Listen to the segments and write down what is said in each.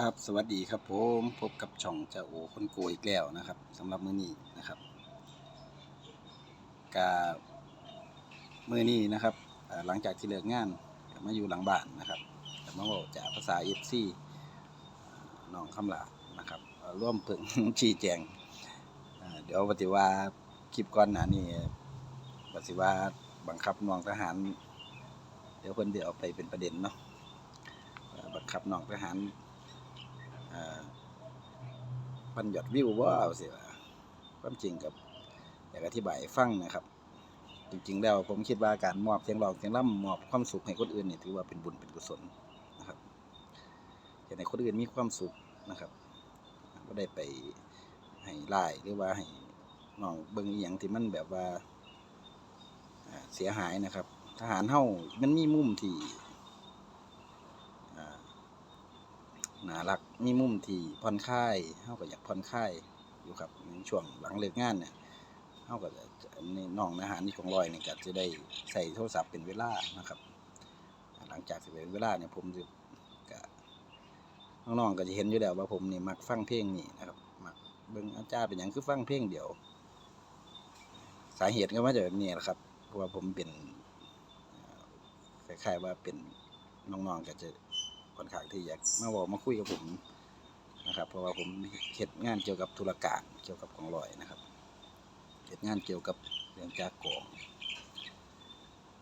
ครับสวัสดีครับผมพบกับช่องเจ้าโอคนโกอีกแล้วนะครับสำหรับมื้อนี้นะครับกามื้อนี้นะครับหลังจากที่เลิกงานมาอยู่หลังบ้านนะครับมาบอกจากภาษา FC น้องคำลานะครับร่วมเพิ่งชี้แจงเดี๋ยวปฏิว่าคลิปก่อนหน้านี้ปฏิว่าบังคับน้องทหาร เดี๋ยวเพิ่นเดี๋ยวเอาไปเป็นประเด็นเนาะบังคับน้องทหาร พันยอดวิวว่าเสิว่าความจริงกับอยากอธิบายฟังนะครับ จริงๆ แล้วผมคิดว่าการมอบเสียงร้องเสียงร่ำมอบความสุขให้คนอื่นเนี่ยถือว่าเป็นบุญเป็นกุศลนะครับอยากให้คนอื่นมีความสุขนะครับก็ได้ไปให้ไล่หรือว่าให้น้องเบิ่งอีหยังที่มันแบบว่าเสียหายนะครับ ทหารเฮ้ามันมีมุมที่อ่า น่ารักมีมุมที่ผ่อนคลายเฮาก็อยากผ่อนคลายอยู่ครับในช่วงหลังเลิกงานเนี่ยเฮาก็จะในน้องอาหารนี่ของลอยนี่ก็จะได้ใส่โทรศัพท์เป็นเวลานะครับ หลังจากสิเป็นเวลาเนี่ยผมจะก็น้องๆก็จะเห็นอยู่แล้วว่าผมนี่มักฟังเพลงนี่นะครับมักเบิ่งอาจารย์เป็นหยังคือฟังเพลงเดียว สาเหตุก็มาจากแบบนี้แหละครับเพราะว่าผมเป็นคล้ายๆว่าเป็นน้องๆก็จะ ค่อนข้างที่อยากมาบอกมาคุยกับผมนะครับ เพราะว่าผมเฮ็ดงานเกี่ยวกับธุรการเกี่ยวกับของลอยนะครับเฮ็ดงานเกี่ยวกับเรื่องจากกอง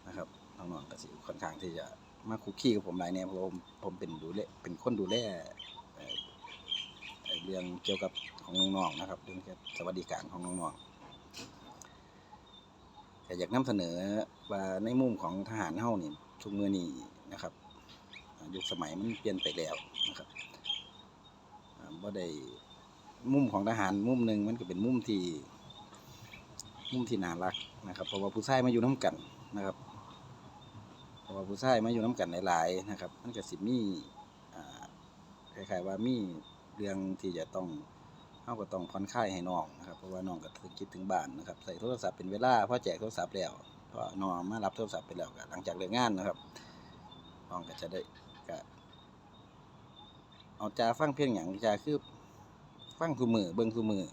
นะครับน้องๆก็สิค่อนข้างที่จะมาคุกคีกับผมหลายแนวเพราะว่าผมผมเป็นดูแลเป็นคนดูแลเอ่อเรื่องเกี่ยวกับของน้องๆนะครับ เรื่องเกี่ยวกับสวัสดิการของน้องๆก็อยากนำเสนอว่าในมุมของทหารเฮานี่ทุกมื้อนี้นะครับ ยุคสมัยมันเปลี่ยนไปแล้วนะครับอ่าบ่ได้มุมของทหารมุมหนึ่งมันก็เป็นมุมที่ มุมที่น่ารักนะครับ เพราะว่าผู้ชายมาอยู่น้กันนะครับ เพราะว่าผู้ชายมาอยู่น้กันหลายๆนะครับ มันก็สิมีอ่าคล้ายๆว่ามีเรื่องที่จะต้องเฮาก็ต้องผ่อนคลายให้น้องนะครับ เพราะว่าน้องก็ถึงคิดถึงบ้านนะครับ ใส่โทรศัพท์เป็นเวลาพอแจกโทรศัพท์แล้วพอน้องมารับโทรศัพท์ไปแล้วก็หลังจากเลิกงานนะครับน้องก็จะได้ เอาจาฟังเพลงอย่างจาคือฟังคือมือเบิ่งคือมือ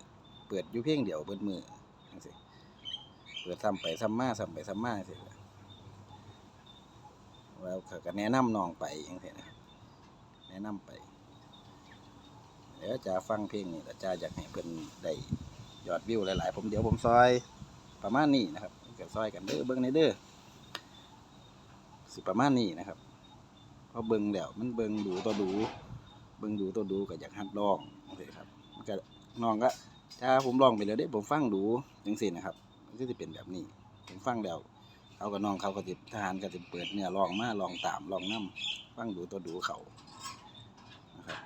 เปิดอยู่เพลงเดียวเบิดมือจังซี่เปิดซ้ำไปซ้ำมาซ้ำไปซ้ำมาจังซี่แล้วเขาก็แนะนำน้องไปจังซี่นะครับแนะนำไปเดี๋ยวจะฟังเพลงนี่แต่จะอยากให้เพิ่นได้ยอดวิวหลายๆ ผมเดี๋ยวผมซอยประมาณนี้นะครับก็ซอยกันเด้อเบิ่งในเด้อสิประมาณนี้นะครับพอเบิ่งแล้วมันเบิ่งดูตัวดู เบิ่งดูตัวดูก็อยากหัดลองจังซี่ครับนก็น้องก็ถ้าผมลองไปแล้วเด้ผมฟังดูจังซี่นะครับมันก็สิเป็นแบบนี้ ผมฟังแล้วเขากับน้องเขาก็สิทหารก็สิเปิดเนื้อลองมาลองตามลองนํฟังดูตัวดูเขานะครับ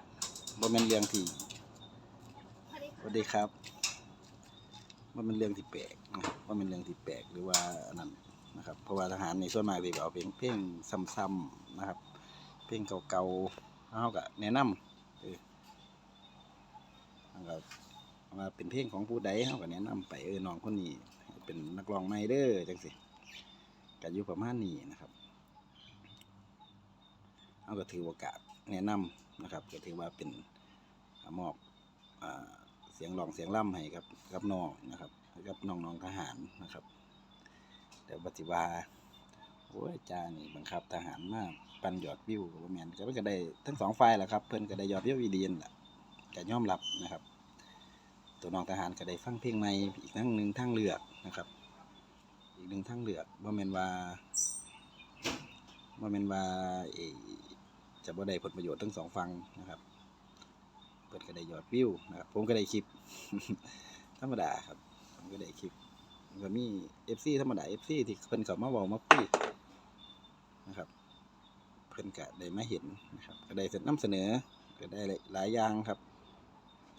บ่แม่นเรื่องที่สวัสดีครับบ่แม่นเรื่องที่แปลกนะครับบ่แม่นเรื่องที่แปลกหรือว่าอันนั้นนะครับ เพราะว่าทหารในส่วนมากที่เอาเพลงเพลงซ้ำๆนะครับ เพลงเก่าๆ เขาก็แนะนำเออเขาก็ว่าเป็นเพลงของผู้ใดเขาก็แนะนำไปเออน้องคนนี้เป็นนักร้องใหม่เด้อจังสิก็อยู่ประมาณนี้นะครับเขาก็ถือโอกาสแนะนำนะครับ ก็ถือว่าเป็นมอบเสียงร้องเสียงล่ำให้กับกับน้องนะครับกับน้องๆทหารนะครับแต่ปฏิว่า โอ้ยจานี่บังคับทหารมากปันยอดวิวก็บ่แมนก็มันก็ได้ทั้งสองฝ่ายแหละครับเพิ่นก็ได้ยอดวิวอีเดียนล่ะก็ยอมรับนะครับ ตัวน้องทหารก็ได้ฟังเพลงใหม่อีกทั้งหนึ่งทางเลือกนะครับ อีกหนึ่งทางเลือกบ่แมนว่าบ่แมนว่าเอจะบ่ได้ผลประโยชน์ทั้งสองฝั่งนะครับเพิ่นก็ได้ยอดวิวนะครับผมก็ได้คลิป ธรรมดาครับผมก็ได้คลิปก็มี FC ธรรมดา FC ที่เพิ่นเข้ามาเว้ามาคุย เพิ่นก็ได้มาเห็นนะครับก็ได้นำเสนอก็ได้หลายอย่างครับ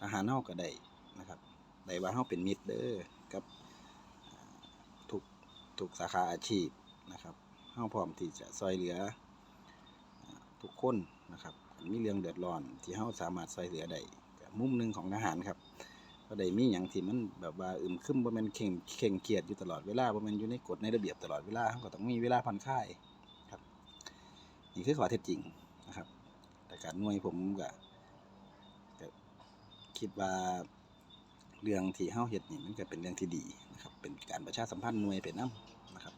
ทหารเฮาก็ได้นะครับได้ว่าเฮาเป็นมิตรเด้อกับอ่าทุกทุกสาขาอาชีพนะครับเฮาพร้อมที่จะช่วยเหลือทุกคนนะครับมีเรื่องเดือดร้อนที่เฮาสามารถช่วยเหลือได้มุมหนึงของทหารครับก็ได้มีหยังที่มันแบบว่าอึมครึมบ่แม่นเข่งเข่งเครียดอยู่ตลอดเวลาบ่แม่นอยู่ในกฎในระเบียบตลอดเวลาเราก็ต้องมีเวลาผ่อนคลาย นี่คือข้อเท็จจริงนะครับ แต่การน่วยผมก็คิดว่าเรื่องที่เฮาเฮ็ดนี่มันก็เป็นเรื่องที่ดีนะครับ เป็นการประชาสัมพันธ์หน่วยไปนํนะครับ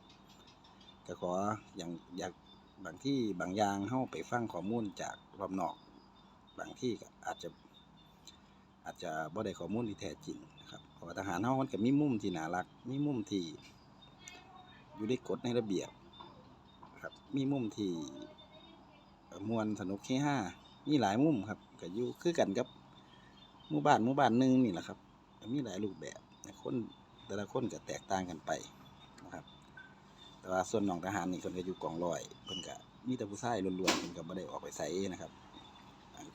ก็ขออย่างอยากบางที่บางอย่างเฮาไปฟังข้อมูลจากรอบนอก บางที่ก็อาจจะอาจจะบ่ได้ข้อมูลที่แท้จริงนะครับเพราะว่าทหารเฮามันก็มีมุมที่น่ารัก มีมุมที่อยู่ในกฎในระเบียบครับมีมุมที่ มวนสนุกเฮฮามีหลายมุมครับก็อยู่คือกันกับหมู่บ้านหมู่บ้านหนึ่งนี่แหละครับมีหลายรูปแบบคนแต่ละคนก็แตกต่างกันไปนะครับ แต่ว่าส่วนน้องทหารนี่เพิ่นก็อยู่กองร้อยเพิ่นก็มีแต่ผู้ชายล้วนๆเพิ่นก็บ่ได้ออกไปไสนะครับ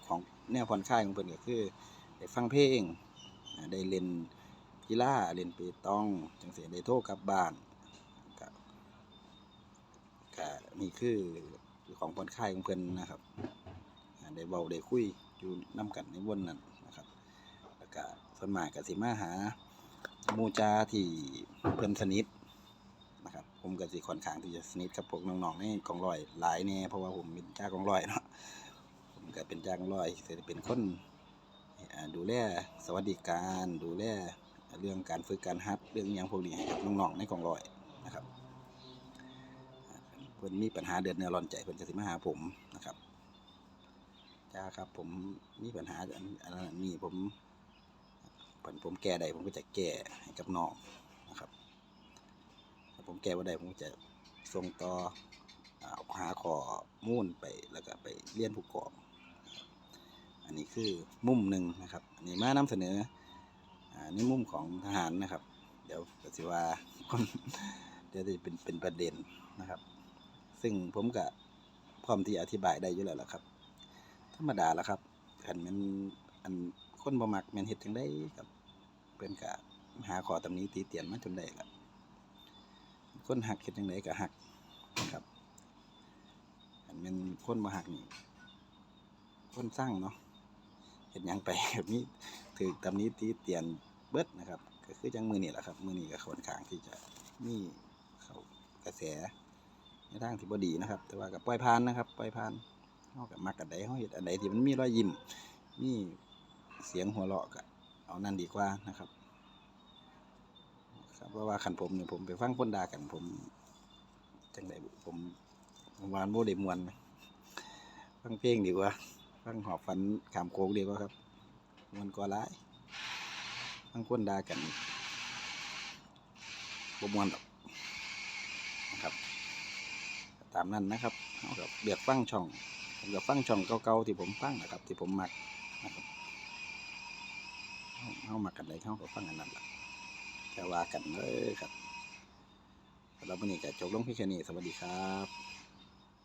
ของแนวผ่อนคลายของเพิ่นก็คือได้ฟังเพลงได้เล่นกีฬาเล่นเปตองจังซี่ได้โทรกลับบ้านก็ก็นี่คือ ของผ่อนคลายของเพิ่นนะครับได้เว้าได้คุยอยู่นํกันในวนนั้นนะครับ แล้วก็ส่วนมากก็สิมาหาหมู่จาที่เพิ่นสนิทนะครับ ผมก็สิค่อนข้างที่จะสนิทกับพวกน้องๆในกองร้อยหลายแน่เพราะว่าผมเป็นจ้ากองร้อยเนาะผมก็เป็นจ้ากองร้อยจะเป็นคนดูแลสวัสดิการ ดูแลเรื่องการฝึกการฮัดเรื่องอหยังพวกนี้ให้กับน้องๆในกองร้อยนะครับ เพิ่นมีปัญหาเดือดเนื้อร้อนใจเพิ่นก็สิมาหาผมนะครับจ้าครับผมมีปัญหาอันนนั้นอันนี้ผมเพิ่นผมแก้ได้ผมก็จะแก้ให้กับน้องนะครับถ้าผมแก้บ่ได้ผมจะส่งต่ออหาข้อมูลไปแล้วก็ไปเรียนผู้กองนะอันนี้คือมุมหนึ่งนะครับอันนี้มานำเสนออ่าในมุมของทหารนะครับ เดี๋ยวก็สิว่าคนเดี๋ยวจะเป็นเป็นประเด็นนะครับ ซึ่งผมก็พร้อมที่อธิบายได้อยู่แล้วล่ะครับ ธรรมดาละครับคันมันอันคนบ่มักม่นเฮ็ดจังได้ครับเพิ่นก็หาขอตำหนิติเตียนมาจนได้ละคนหักเฮ็ดจังไดก็หักนะครับอันม่นคนบ่หักนี่คนสร้างเนาะเฮ็ดยังไปแบบนี้ถูกตำหนิติเตียนเบิดนะครับ ก็คือจังมือนี้แหละครับ มือนี้ก็ค่อนข้างที่จะมีเขากระแส ในทางที่บดีนะครับ แต่ว่าก็ปล่อยผ่านนะครับปล่อยผ่านเฮาก็มักอันใดเฮาเฮ็ดอันใดที่มันมีรอยยิ้มมีเสียงหัวเราะก็เอานั่นดีกว่านะครับครับเพราะว่าขันผมเนี่ยผมไปฟังคนดากันผมจังไดผมวานโมเดมวนฟังเพลงดีกว่าฟังหอบฝันขามโคกดีกว่าครับมวนก็ร้ายฟังคนดากันบมวนหรอกนะครับ ตามนั้นนะครับเอากับเลือกฟังช่องผมกับฟังช่องเก่าๆที่ผมฟังนะครับ ที่ผมมักนะครับเฮาเฮามักกันได้เฮาก็ฟังอันนั้นล่ะจะว่ากันเลยครับสำหรับวันนี้ก็จบลงเพียงแค่นี้สวัสดีครับ